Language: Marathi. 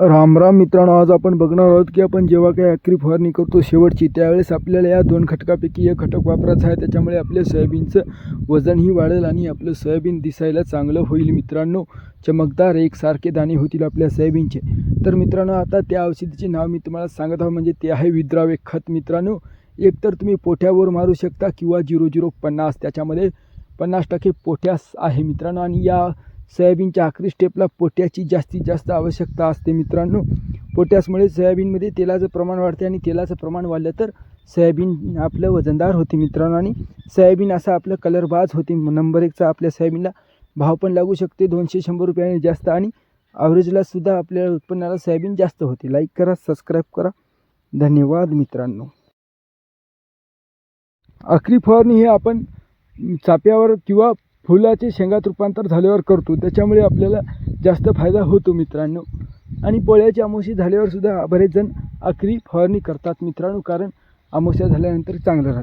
राम राम मित्रांनो आज आपण बघणार आहोत की आपण जेव्हा काही अक्री फवारणी करतो शेवटची त्यावेळेस आपल्याला या दोन घटकापैकी एक घटक वापरायचा आहे. त्याच्यामुळे आपल्या सोयाबीनचं वजनही वाढेल आणि आपलं सोयाबीन दिसायला चांगलं होईल मित्रांनो. चमकदार एकसारखे दाणे होतील आपल्या सोयाबीनचे. तर मित्रांनो आता त्या औषधीचे नाव मी तुम्हाला सांगत आहो म्हणजे ते आहे विद्रावे खत मित्रांनो. एकतर तुम्ही पोठ्यावर मारू शकता किंवा झिरो झिरो पन्नास त्याच्यामध्ये पन्नास टक्के पोठ्यास आहे मित्रांनो. आणि या सोयाबीनच्या आखरी स्टेपला पोट्याची जास्तीत जास्त आवश्यकता असते मित्रांनो. पोट्यासमुळे सोयाबीनमध्ये तेलाचं प्रमाण वाढते आणि तेलाचं प्रमाण वाढलं तर सोयाबीन आपलं वजनदार होते मित्रांनो. आणि सोयाबीन असा आपलं कलरबाज होते. नंबर एकचा आपल्या सोयाबीनला भाव पण लागू शकते. दोनशे शंभर रुपयाने जास्त आणि ॲव्हरेजला सुद्धा आपल्या उत्पन्नाला सोयाबीन जास्त होते. लाईक करा सबस्क्राईब करा. धन्यवाद मित्रांनो. आखरी फवारणी हे आपण चाप्यावर किंवा फुलाचे शेंगात रूपांतर झाल्यावर करतो. त्याच्यामुळे आपल्याला जास्त फायदा होतो मित्रांनो. आणि पोळ्याची अमावस्या झाल्यावरसुद्धा बरेचजण बरेच जण आखरी फवारणी करतात मित्रांनो कारण अमावस्या झाल्यानंतर चांगलं राहतं.